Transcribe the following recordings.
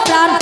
প্রাণ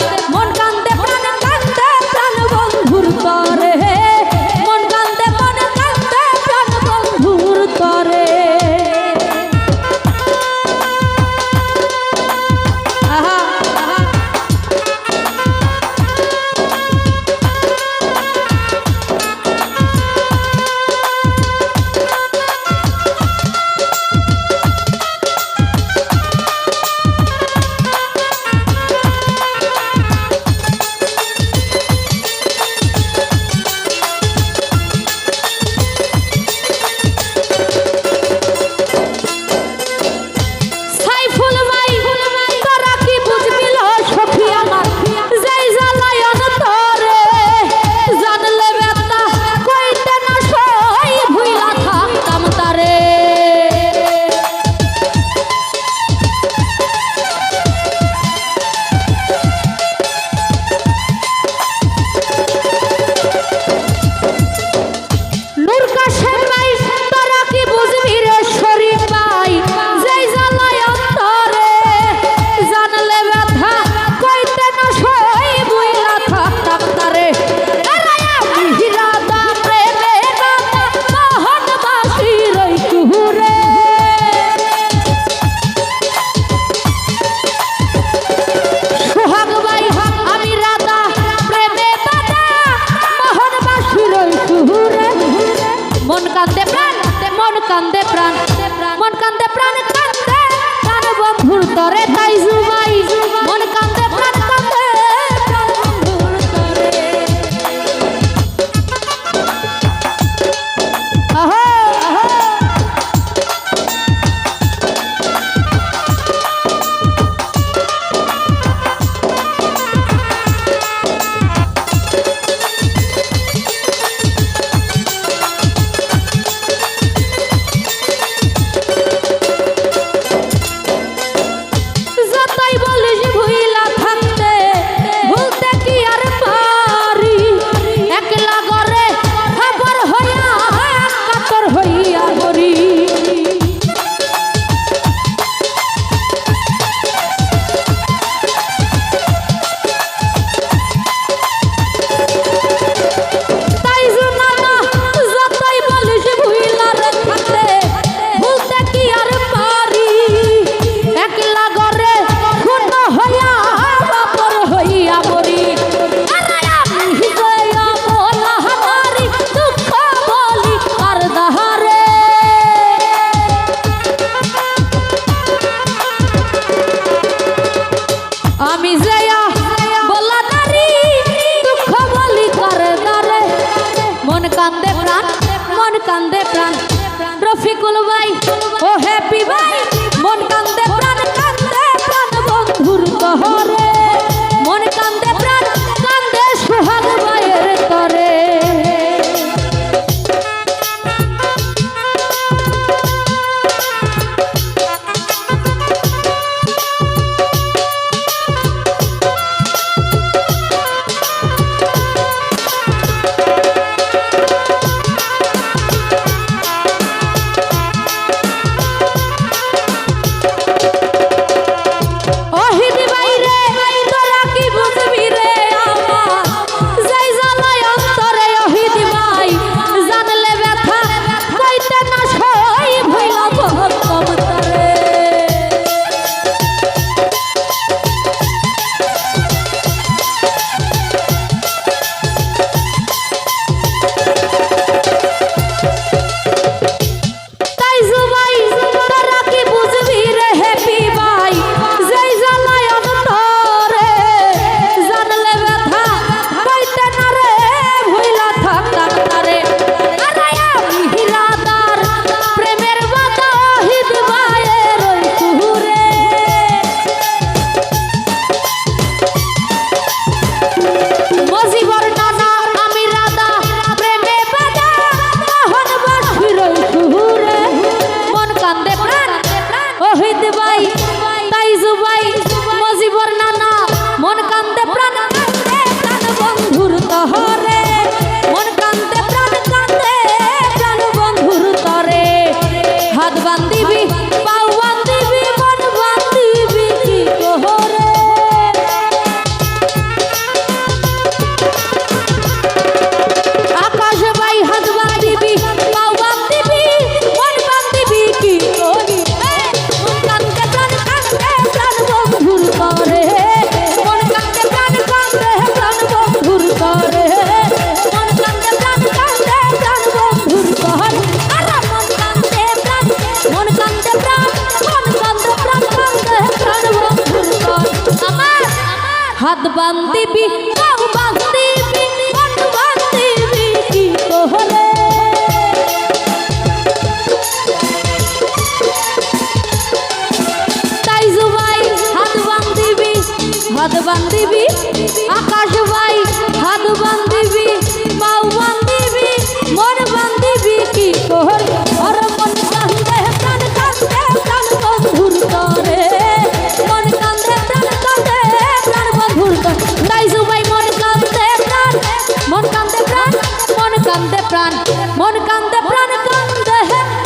প্রাণ। মন কান্দে, প্রাণ কান্দে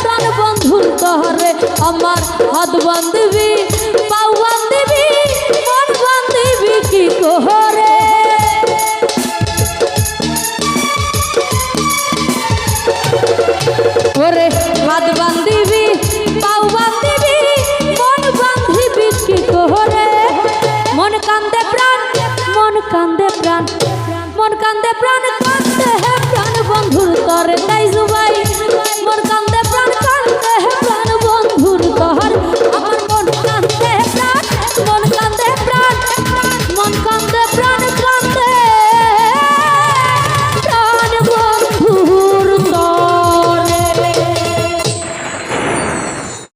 প্রাণ বন্ধুর তরে আমার হাত বান্দিবি পাও বান্দিবি মন বান্দিবি কি কোহরে? ওরে হাত বান্দিবি পাও বান্দিবি মন বান্দিবি কি কোহরে? মন কান্দে প্রাণ, মন কান্দে প্রাণ, মন কান্দে প্রাণ তরে তাই জুবাই